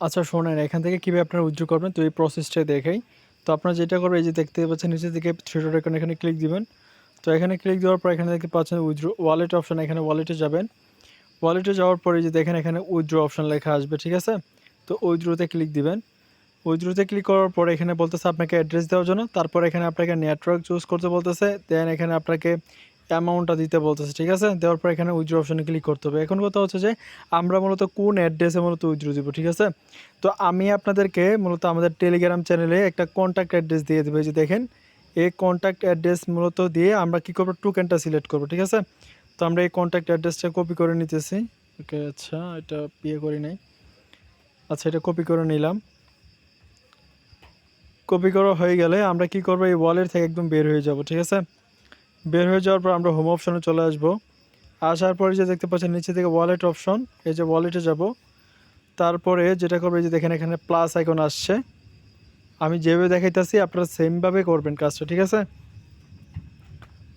আচ্ছা শোনেন, এখান থেকে কীভাবে আপনারা উইথড্র করবেন? তো এই প্রসেসটা দেখাই। তো আপনারা যেটা করবেন, এই যে দেখতে পাচ্ছেন নিচে দিকে থ্রি ডট আইকন এখানে ক্লিক দিবেন। তো এখানে ক্লিক দেওয়ার পর এখানে দেখতে পাচ্ছেন উইথড্র ওয়ালেট অপশন এখানে ওয়ালেটে যাবেন। ওয়ালেটে যাওয়ার পরে যে দেখেন, এখানে উইথড্র অপশন লেখা আসবে, ঠিক আছে? তো উইথড্রোতে ক্লিক দিবেন। উইথড্রোতে ক্লিক করার পরে এখানে বলতেছে আপনাকে অ্যাড্রেস দেওয়ার জন্য। তারপর এখানে আপনাকে নেটওয়ার্ক চুজ করতে বলতেছে। দেন এখানে আপনাকে অ্যামাউন্টটা দিতে বলতেছে, ঠিক আছে? দেওয়ার পর এখানে উইথড্র অপশানে ক্লিক করতে হবে। এখন কথা হচ্ছে যে, আমরা মূলত কোন অ্যাড্রেসে মূলত উইথড্র দিব, ঠিক আছে? তো আমি আপনাদেরকে মূলত আমাদের টেলিগ্রাম চ্যানেলে একটা কন্ট্যাক্ট অ্যাড্রেস দিয়ে দেবে। যে দেখেন, এই কন্ট্যাক্ট অ্যাড্রেস মূলত দিয়ে আমরা কী করব? টোকেনটা সিলেক্ট করব, ঠিক আছে? তো আমরা এই কন্ট্যাক্ট অ্যাড্রেসটা কপি করে নিতেছি। ওকে আচ্ছা এটা বিয়ে করি নাই। আচ্ছা এটা কপি করে নিলাম। কপি করা হয়ে গেলে আমরা কি করব? এই ওয়ালেট থেকে একদম বের হয়ে যাব, ঠিক আছে? বের হয়ে যাওয়ার পর আমরা হোম অপশনে চলে আসব। আসার পরে যে দেখতে পাচ্ছেন, নিচে থেকে ওয়ালেট অপশন এই যে ওয়ালেটে যাব। তারপরে যেটা করবে যে দেখেন এখানে প্লাস আইকন আসছে। আমি যেভাবে দেখাইতেছি, আপনারা সেমভাবে করবেন কাজটা, ঠিক আছে?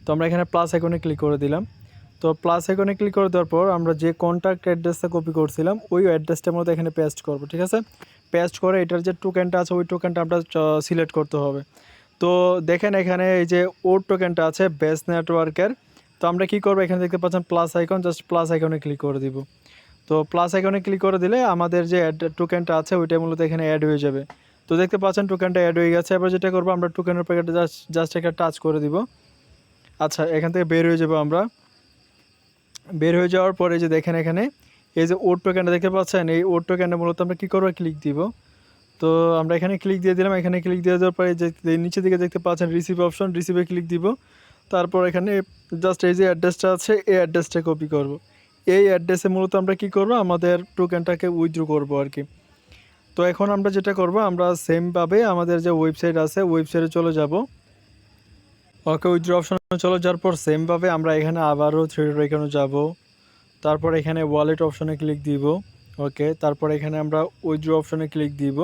তো আমরা এখানে প্লাস আইকনে ক্লিক করে দিলাম। তো প্লাস আইকনে ক্লিক করে দেওয়ার পর আমরা যে কন্ট্যাক্ট অ্যাড্রেসটা কপি করছিলাম, ওই অ্যাড্রেসটার মধ্যে এখানে পেস্ট করব, ঠিক আছে? পেস্ট করে এটার যে টোকেনটা আছে, ওই টোকেনটা আমরা সিলেক্ট করতে হবে। তো দেখেন এখানে এই যে ওর টোকেনটা আছে বেস নেটওয়ার্কের তো আমরা কি করব? এখানে দেখতে পাচ্ছেন প্লাস আইকন জাস্ট প্লাস আইকনে ক্লিক করে দিব। তো প্লাস আইকনে ক্লিক করে দিলে আমাদের যে অ্যাড টোকেনটা আছে ওইটা মূলত এখানে অ্যাড হয়ে যাবে। তো দেখতে পাচ্ছেন টোকেনটা অ্যাড হয়ে গেছে। এবার যেটা করব, আমরা টোকেনের প্যাকেটে জাস্ট জাস্ট একটা টাচ করে দিব। আচ্ছা এখান থেকে বের হয়ে যাব আমরা। বের হয়ে যাওয়ার পরে যে দেখেন এখানে, এই যে ওর টোকেনটা দেখতে পাচ্ছেন? এই ওর টোকেনটা মূলত আমরা কী করব? ক্লিক দিব। তো আমরা এখানে ক্লিক দিয়ে দিলাম। এখানে ক্লিক দিয়ে দেওয়ার পরে যে নিচে দিকে দেখতে পাচ্ছেন রিসিভ অপশন রিসিভে ক্লিক দিব। তারপর এখানে জাস্ট এই যে অ্যাড্রেসটা আছে, এই অ্যাড্রেসটা কপি করব। এই অ্যাড্রেসে মূলত আমরা কি করব? আমাদের টোকেনটাকে উইথড্র করব আর কি তো এখন আমরা যেটা করব, আমরা সেমভাবে আমাদের যে ওয়েবসাইট আছে ওয়েবসাইটে চলে যাব। ওকে উইথড্র অপশনে চলে যাওয়ার পর সেমভাবে আমরা এখানে আবারও থ্রি এখানে যাব। তারপর এখানে ওয়ালেট অপশনে ক্লিক দিব। ওকে, তারপর এখানে আমরা উইথড্র অপশনে ক্লিক দিব।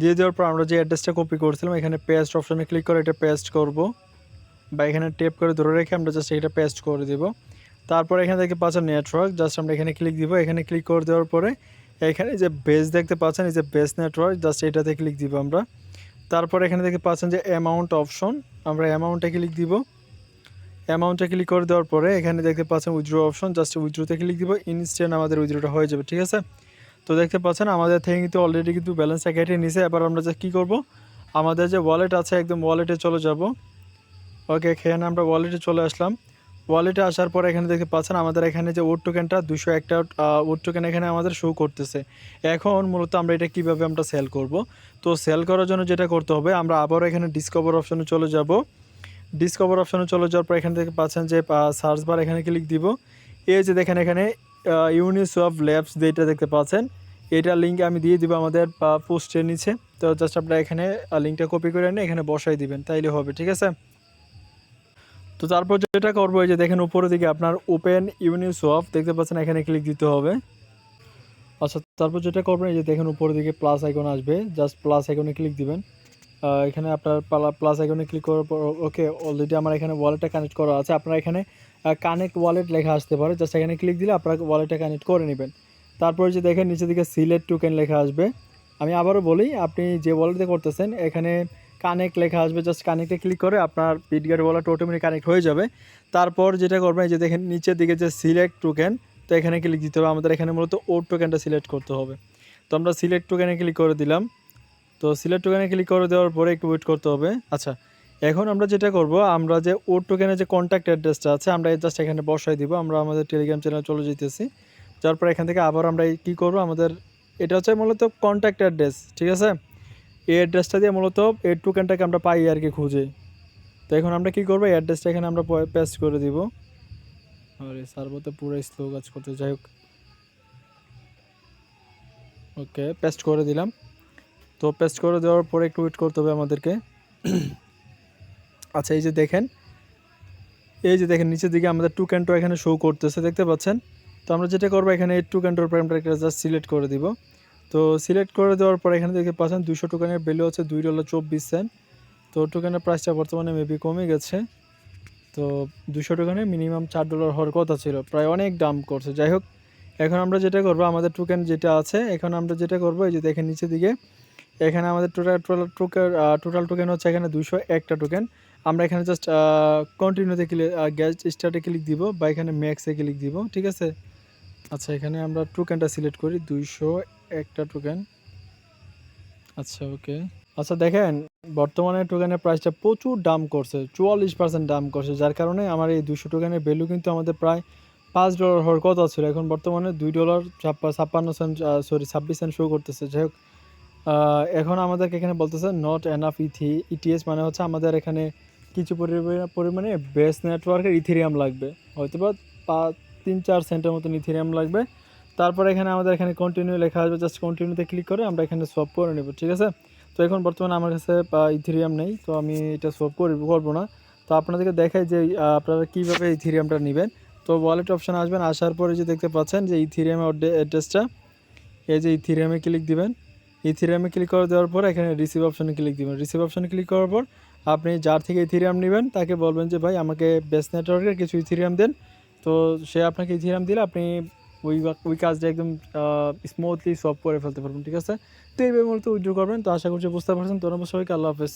দিয়ে দেওয়ার পর আমরা যে অ্যাড্রেসটা কপি করছিলাম, এখানে পেস্ট অপশানে ক্লিক করে এটা পেস্ট করব বা এখানে টেপ করে ধরে রেখে আমরা জাস্ট এটা পেস্ট করে দিব। তারপর এখানে দেখতে পাচ্ছেন নেটওয়ার্ক জাস্ট আমরা এখানে ক্লিক দিব। এখানে ক্লিক করে দেওয়ার পরে এখানে যে বেস দেখতে পাচ্ছেন, এই যে বেস নেটওয়ার্ক জাস্ট এটাতে ক্লিক দিব আমরা। তারপর এখানে দেখতে পাচ্ছেন যে অ্যামাউন্ট অপশন আমরা অ্যামাউন্টে ক্লিক দিব। অ্যামাউন্টে ক্লিক করে দেওয়ার পরে এখানে দেখতে পাচ্ছেন উইথড্র অপশন জাস্ট উইথড্রোতে ক্লিক দিব। ইনস্ট্যান্ট আমাদের উইথড্রোটা হয়ে যাবে, ঠিক আছে? তো দেখতে পাচ্ছেন, আমাদের থেকে কিন্তু অলরেডি কিন্তু ব্যালেন্স কেটে নিছে। এবার আমরা যে কী করব? আমাদের যে ওয়ালেট আছে, একদম ওয়ালেটে চলে যাব। ওকে এখানে আমরা ওয়ালেটে চলে আসলাম। ওয়ালেটে আসার পর এখানে দেখতে পাচ্ছেন, আমাদের এখানে যে ওট টোকেনটা দুশো একটা ওট টোকেন এখানে আমাদের শো করতেছে। এখন মূলত আমরা এটা কীভাবে আমরা সেল করব? তো সেল করার জন্য যেটা করতে হবে, আমরা আবারও এখানে ডিসকভার অপশনে চলে যাব। ডিসকভার অপশনে চলে যাওয়ার পর এখান থেকে পাচ্ছেন যে সার্চ বার এখানে ক্লিক দিব। এই যে দেখেন এখানে ইউনিসফ ল্যাবস যেটা দেখতে পাচ্ছেন। এটার লিঙ্ক আমি দিয়ে দিব আমাদের পোস্টের নিচে। তো জাস্ট আপনারা এখানে লিঙ্কটা কপি করে এনে এখানে বসাই দিবেন, তাইলে হবে, ঠিক আছে? তো তারপর যেটা করব, এই যে দেখেন উপরের দিকে আপনার ওপেন ইউনিসফ দেখতে পাচ্ছেন এখানে ক্লিক দিতে হবে। আচ্ছা তারপর যেটা করবেন, এই যে দেখেন উপরের দিকে প্লাস আইকন আসবে জাস্ট প্লাস আইকনে ক্লিক দিবেন। এখানে আপনার প্লাস আইকনে ক্লিক করার পর ওকে অলরেডি আমার এখানে ওয়ালেটটা কানেক্ট করা আছে। আপনারা এখানে কানেক্ট ওয়ালেট লেখা আসতে পারে জাস্ট এখানে ক্লিক দিলে আপনারা ওয়ালেটটা কানেক্ট করে নেবেন। তারপর যে দেখেন নিচে দিকে সিলেক্ট টোকেন লেখা আসবে। আমি আবারও বলি, আপনি যে ওয়ালেটে করতেছেন, এখানে কানেক্ট লেখা আসবে জাস্ট কানেক্টে ক্লিক করে আপনার পিটগার্ড ওয়ালেট অটোমেটিক কানেক্ট হয়ে যাবে। তারপর যেটা করবেন যে দেখেন নিচের দিকে যে সিলেক্ট টোকেন তো এখানে ক্লিক দিতে হবে। আমাদের এখানে মূলত ওর টোকেনটা সিলেক্ট করতে হবে। তো আমরা সিলেক্ট টোকেনে ক্লিক করে দিলাম। তো সিলেক্ট টোকেনে ক্লিক করে দেওয়ার পরে একটু ওয়েট করতে হবে। আচ্ছা এখন আমরা যেটা করব, আমরা যে ওর টোকেনের যে কন্ট্যাক্ট অ্যাড্রেসটা আছে, আমরা জাস্ট এখানে বসাই দিব। আমরা আমাদের টেলিগ্রাম চ্যানেল চলে যেতেছি। যার পর এখান থেকে আবার আমরা কি করব? আমাদের এটা হচ্ছে মূলত কন্ট্যাক্ট অ্যাড্রেস ঠিক আছে? এই অ্যাড্রেসটা দিয়ে মূলত এই টোকেনটাকে আমরা পাই আর কি খুঁজে। তো এখন আমরা কি করব? এই অ্যাড্রেসটা এখানে আমরা পেস্ট করে দিব। আরে সার্ভার তো পুরো স্লো কাজ করতে, যাই হোক। ওকে পেস্ট করে দিলাম। তো পেস্ট করে দেওয়ার পরে একটু ওয়েট করতে হবে আমাদেরকে। আচ্ছা এই যে দেখেন। এই যে দেখেন, নিচের দিকে আমাদের টু এখানে শো করতেছে, দেখতে পাচ্ছেন? তো আমরা যেটা করব, এখানে টু ক্যান্টোর উপরে আমরা জাস্ট সিলেক্ট করে দিব। তো সিলেক্ট করে দেওয়ার পর এখানে দেখতে পাচ্ছেন দুশো টোকেনের ভ্যালু হচ্ছে দুই ডলার চব্বিশ সেন্ট তো টোকেনের প্রাইসটা বর্তমানে মেবি কমে গেছে। তো দুশো টোকেনে মিনিমাম চার ডলার হওয়ার কথা ছিল, প্রায় অনেক দাম করছে। যাই হোক, এখন আমরা যেটা করব, আমাদের টোকেন যেটা আছে, এখন আমরা যেটা করব, এই যে দেখেন নিচে দিকে, এখানে আমাদের total total token total token হচ্ছে এখানে দুশো একটা টোকেন আমরা এখানে জাস্ট কন্টিনিউতে ক্লিক গ্যাস স্টার্টে ক্লিক দিব বা এখানে ম্যাক্সে ক্লিক দিব, ঠিক আছে? আচ্ছা এখানে আমরা টোকেনটা সিলেক্ট করি, দুইশো একটা টোকেন আচ্ছা ওকে আচ্ছা দেখেন, বর্তমানে টোকেনের প্রাইসটা প্রচুর দাম করছে, চুয়াল্লিশ পার্সেন্ট দাম করছে, যার কারণে আমার এই দুশো টোকেনের ভ্যালু কিন্তু আমাদের প্রায় পাঁচ ডলার হওয়ার কথা ছিল। এখন বর্তমানে দুই ডলার ছাপ্পা- ছাপ্পান্ন সেন্ট সরি ছাব্বিশ সেন্ট শো করতেছে। যাই হোক এখন আমাদেরকে এখানে বলতেছে নট এনাফ ইথি ইটিএস মানে হচ্ছে আমাদের এখানে কিছু পরিমাণে বেস নেটওয়ার্কের ইথেরিয়াম লাগবে। হয়তো বা তিন চার সেন্টের মতন ইথেরিয়াম লাগবে। তারপর এখানে আমাদের এখানে কন্টিনিউ লেখা আসবে জাস্ট কন্টিনিউতে ক্লিক করে আমরা এখানে সব করে নেব, ঠিক আছে? তো এখন বর্তমানে আমার কাছে ইথেরিয়াম নেই, তো আমি এটা সব করব করব না। তো আপনাদেরকে দেখাই যে আপনারা কীভাবে ইথেরিয়ামটা নেবেন। তো ওয়ালেট অপশানে আসবেন আসার পরে যে দেখতে পাচ্ছেন যে ইথেরিয়ামের অ্যাড্রেসটা এই যে ইথেরিয়ামে ক্লিক দিবেন। ইথেরিয়ামে ক্লিক করে দেওয়ার পর এখানে রিসিভ অপশানে ক্লিক দিবেন। রিসিভ অপশানে ক্লিক করার পর আপনি যার থেকে ইথেরিয়াম নেবেন, তাকে বলবেন যে, ভাই, আমাকে বেস নেটওয়ার্কের কিছু ইথেরিয়াম দেন। তো সে আপনাকে ইথিরাম দিলে আপনি ওই ওই কাজটা একদম স্মুথলি সলভ করে ফেলতে পারবেন, ঠিক আছে? তো এইভাবে মূলত উইড্রো করবেন, তো আশা করছি বুঝতে পারছেন। ধন্যবাদ সবাইকে, আল্লাহ হাফেজ।